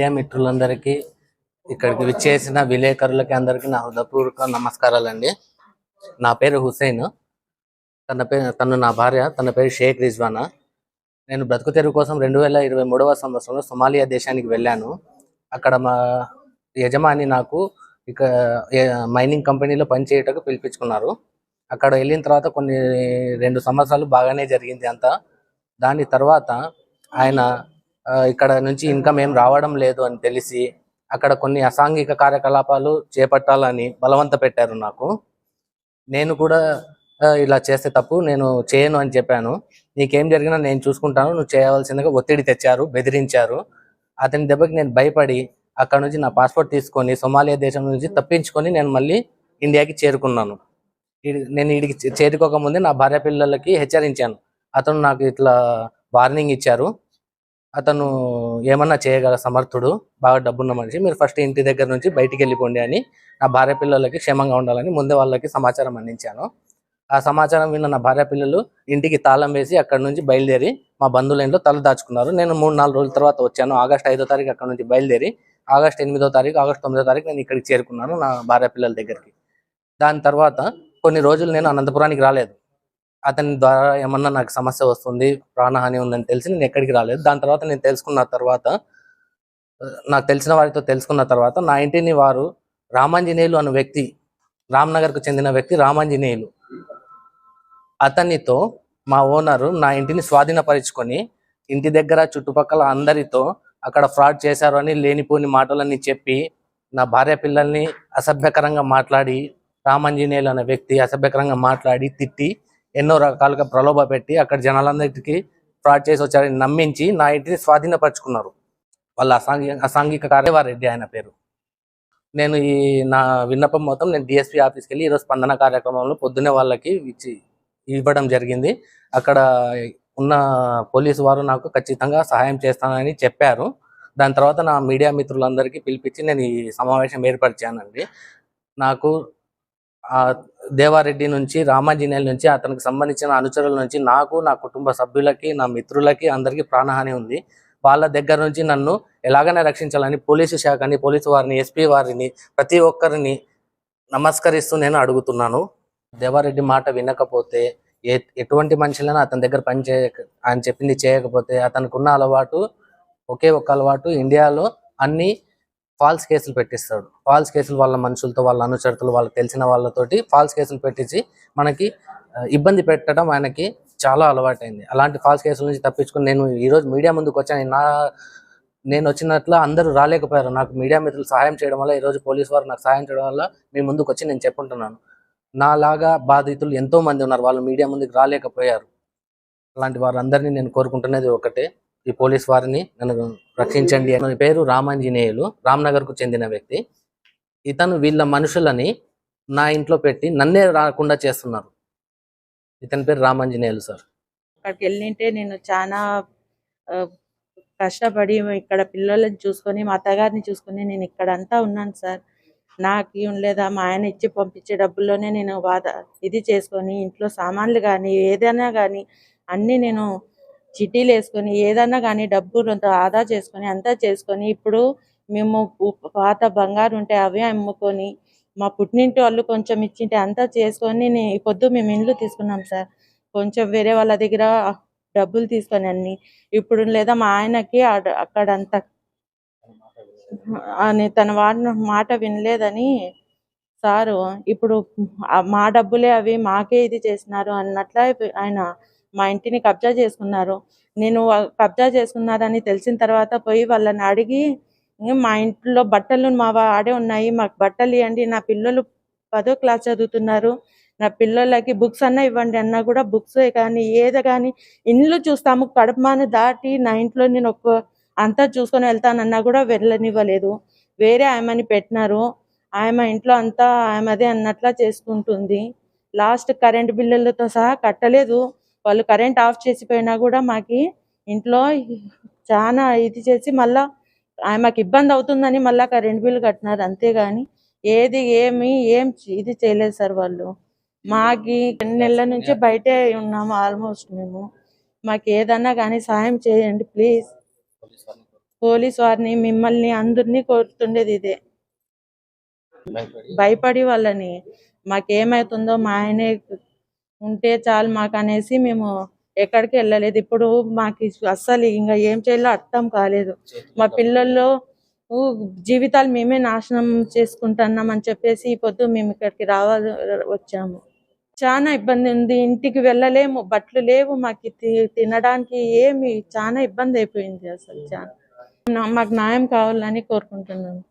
Media మిత్రులందరికీ ఇక్కడికి విచ్చేసిన విలేకరులకి అందరికీ నా హృదయపూర్వక నమస్కారాలండి. నా పేరు హుసేన్ తన పేరు తను నా భార్య తన పేరు షేక్ రిజ్వానా. నేను బ్రతుకు తెరువు కోసం రెండు వేల ఇరవై మూడవ సంవత్సరంలో సొమాలియా దేశానికి వెళ్ళాను. అక్కడ మా యజమాని నాకు ఇక మైనింగ్ కంపెనీలో పనిచేయటకు పిలిపించుకున్నారు. అక్కడ వెళ్ళిన తర్వాత కొన్ని రెండు సంవత్సరాలు బాగానే జరిగింది అంతా. దాని తర్వాత ఆయన ఇక్కడ నుంచి ఇన్కమ్ ఏం రావడం లేదు అని తెలిసి అక్కడ కొన్ని అసాంఘిక కార్యకలాపాలు చేపట్టాలని బలవంత పెట్టారు నాకు. నేను కూడా ఇలా చేస్తే తప్పు నేను చేయను అని చెప్పాను. నీకేం జరిగినా నేను చూసుకుంటాను నువ్వు చేయవలసిందిగా ఒత్తిడి తెచ్చారు బెదిరించారు. అతని దెబ్బకి నేను భయపడి అక్కడ నుంచి నా పాస్పోర్ట్ తీసుకొని సొమాలియా దేశం నుంచి తప్పించుకొని నేను మళ్ళీ ఇండియాకి చేరుకున్నాను. నేను ఇడికి చేరుకోకముందే నా భార్య పిల్లలకి హెచ్చరించాను. అతను నాకు ఇట్లా వార్నింగ్ ఇచ్చారు. అతను ఏమన్నా చేయగల సమర్థుడు బాగా డబ్బున్న మనిషి మీరు ఫస్ట్ ఇంటి దగ్గర నుంచి బయటికి వెళ్ళిపోండి అని నా భార్య పిల్లలకి క్షేమంగా ఉండాలని ముందే వాళ్ళకి సమాచారం అందించాను. ఆ సమాచారం విన్న నా భార్య పిల్లలు ఇంటికి తాళం వేసి అక్కడ నుంచి బయలుదేరి మా బంధువుల ఇంట్లో తల దాచుకున్నారు. నేను మూడు నాలుగు రోజుల తర్వాత వచ్చాను. ఆగస్ట్ ఐదో తారీఖు అక్కడ నుంచి బయలుదేరి ఆగస్ట్ ఎనిమిదో తారీఖు ఆగస్ట్ తొమ్మిదో తారీఖు నేను ఇక్కడికి చేరుకున్నాను నా భార్య పిల్లల దగ్గరికి. దాని తర్వాత కొన్ని రోజులు నేను అనంతపురానికి రాలేదు. అతని ద్వారా ఏమన్నా నాకు సమస్య వస్తుంది ప్రాణహాని ఉందని తెలిసి నేను ఎక్కడికి రాలేదు. దాని తర్వాత నేను తెలుసుకున్న తర్వాత నాకు తెలిసిన వారితో తెలుసుకున్న తర్వాత నా ఇంటిని వారు రామాంజనేయులు అనే వ్యక్తి రామ్నగర్కు చెందిన వ్యక్తి రామాంజనేయులు. అతనితో మా ఓనరు నా ఇంటిని స్వాధీనపరుచుకొని ఇంటి దగ్గర చుట్టుపక్కల అందరితో అక్కడ ఫ్రాడ్ చేశారు అని లేనిపోని మాటలన్నీ చెప్పి నా భార్య పిల్లల్ని అసభ్యకరంగా మాట్లాడి రామాంజనేయులు అనే వ్యక్తి అసభ్యకరంగా మాట్లాడి తిట్టి ఎన్నో రకాలుగా ప్రలోభ పెట్టి అక్కడ జనాలందరికీ ఫ్రాడ్ చేసి వచ్చారని నమ్మించి నా ఇంటిని స్వాధీనపరుచుకున్నారు. వాళ్ళ అసాంఘిక అసాంఘిక కార్యవారెడ్డి ఆయన పేరు. నేను ఈ నా విన్నపం మొత్తం నేను డిఎస్పీ ఆఫీస్కి వెళ్ళి ఈరోజు స్పందన కార్యక్రమంలో పొద్దునే వాళ్ళకి ఇచ్చి ఇవ్వడం జరిగింది. అక్కడ ఉన్న పోలీసు వారు నాకు ఖచ్చితంగా సహాయం చేస్తానని చెప్పారు. దాని తర్వాత నా మీడియా మిత్రులందరికీ పిలిపించి నేను ఈ సమావేశం ఏర్పరిచానండి. నాకు దేవారెడ్డి నుంచి రామాంజనేయుల నుంచి అతనికి సంబంధించిన అనుచరుల నుంచి నాకు నా కుటుంబ సభ్యులకి నా మిత్రులకి అందరికీ ప్రాణహాని ఉంది. వాళ్ళ దగ్గర నుంచి నన్ను ఎలాగైనా రక్షించాలని పోలీసు శాఖని పోలీసు వారిని ఎస్పీ వారిని ప్రతి ఒక్కరిని నమస్కరిస్తూ నేను అడుగుతున్నాను. దేవారెడ్డి మాట వినకపోతే ఏ ఎటువంటి మనుషులైనా అతని దగ్గర పని చేయ ఆయన చెప్పింది చేయకపోతే అతనికి ఉన్న అలవాటు ఒకే ఒక అలవాటు. ఇండియాలో అన్ని ఫాల్స్ కేసులు పెట్టిస్తాడు. ఫాల్స్ కేసులు వాళ్ళ మనుషులతో వాళ్ళ అనుచరులు వాళ్ళకి తెలిసిన వాళ్ళతోటి ఫాల్స్ కేసులు పెట్టించి మనకి ఇబ్బంది పెట్టడం ఆయనకి చాలా అలవాటైంది. అలాంటి ఫాల్స్ కేసుల నుంచి తప్పించుకుని నేను ఈరోజు మీడియా ముందుకు వచ్చాను నా నేను వచ్చినట్లు అందరూ రాలేకపోయారు. నాకు మీడియా మిత్రులు సహాయం చేయడం వల్ల ఈరోజు పోలీస్ వారు నాకు సహాయం చేయడం వల్ల మీ ముందుకు వచ్చి నేను చెప్పుకుంటున్నాను నాలాగా బాధితులు ఎంతో మంది ఉన్నారు. వాళ్ళు మీడియా ముందుకు రాలేకపోయారు. అలాంటి వారందరినీ నేను కోరుకుంటున్నది ఒకటే. ఈ పోలీస్ వారిని నన్ను రక్షించండి అతని పేరు రామాంజనేయులు రామ్నగర్కు చెందిన వ్యక్తి. ఇతను వీళ్ళ మనుషులని నా ఇంట్లో పెట్టి నన్నే రాకుండా చేస్తున్నారు. ఇతని పేరు రామాంజనేయులు సార్. అక్కడికి వెళ్ళింటే నేను చాలా కష్టపడి ఇక్కడ పిల్లలను చూసుకొని మా అత్తగారిని చూసుకొని నేను ఇక్కడ అంతా ఉన్నాను సార్. నాకు ఏం లేదా మా ఆయన ఇచ్చి పంపించే డబ్బుల్లోనే నేను బాధ ఇది చేసుకొని ఇంట్లో సామాన్లు కానీ ఏదైనా కానీ అన్నీ నేను చిట్టీలు వేసుకొని ఏదైనా కానీ డబ్బు ఆదా చేసుకొని అంతా చేసుకొని ఇప్పుడు మేము పాత బంగారు ఉంటే అవి అమ్ముకొని మా పుట్టినింటి వాళ్ళు కొంచెం ఇచ్చింటే అంతా చేసుకొని పొద్దు మేము ఇండ్లు తీసుకున్నాం సార్. కొంచెం వేరే వాళ్ళ దగ్గర డబ్బులు తీసుకొని అన్ని. ఇప్పుడు లేదా మా ఆయనకి ఆడ- అక్కడ అంత అని తన వాడిన మాట వినలేదని సారు ఇప్పుడు మా డబ్బులే అవి మాకే ఇది చేసినారు అన్నట్ల ఆయన మా ఇంటిని కబ్జా చేసుకున్నారు. నేను కబ్జా చేసుకున్నారని తెలిసిన తర్వాత పోయి వాళ్ళని అడిగి మా ఇంట్లో బట్టలు మా వాడే ఉన్నాయి మాకు బట్టలు ఇవ్వండి నా పిల్లలు పదో క్లాస్ చదువుతున్నారు నా పిల్లలకి బుక్స్ అన్నా ఇవ్వండి అన్నా కూడా బుక్స్ కానీ ఏదో కానీ ఇండ్లు చూస్తాము కడపమాను దాటి నా ఇంట్లో నేను ఒక్క అంతా చూసుకొని వెళ్తానన్నా కూడా వెళ్ళనివ్వలేదు. వేరే ఆమెని పెట్టినారు. ఆమె ఇంట్లో అంతా ఆమెదే అన్నట్లా చేసుకుంటుంది. లాస్ట్ కరెంట్ బిల్లులతో సహా కట్టలేదు. వాళ్ళు కరెంట్ ఆఫ్ చేసిపోయినా కూడా మాకి ఇంట్లో చాలా ఇది చేసి మళ్ళా ఆమెకి ఇబ్బంది అవుతుందని మళ్ళా కరెంట్ బిల్లు కట్టినారు అంతేగాని ఏది ఏమి ఏం ఇది చేయలేదు సార్ వాళ్ళు. మాకి రెండు నెలల నుంచి బయటే ఉన్నాము ఆల్మోస్ట్ మేము. మాకు ఏదన్నా కానీ సాయం చేయండి ప్లీజ్. పోలీస్ వారిని మిమ్మల్ని అందరినీ కోరుతుండేది ఇదే. భయపడి వాళ్ళని. మాకేమవుతుందో మా ఆయనే ఉంటే చాలు మాకు అనేసి మేము ఎక్కడికి వెళ్ళలేదు. ఇప్పుడు మాకు అస్సలు ఇంకా ఏం చేయాలో అర్థం కాలేదు. మా పిల్లల్లో జీవితాలు మేమే నాశనం చేసుకుంటున్నాం అని చెప్పేసి ఈ పొద్దు మేము ఇక్కడికి రావాలి వచ్చాము. చాలా ఇబ్బంది ఉంది. ఇంటికి వెళ్ళలేము. బట్టలు లేవు. మాకు తినడానికి ఏమి చాలా ఇబ్బంది అయిపోయింది అసలు. చాలా మాకు న్యాయం కావాలని కోరుకుంటున్నాను.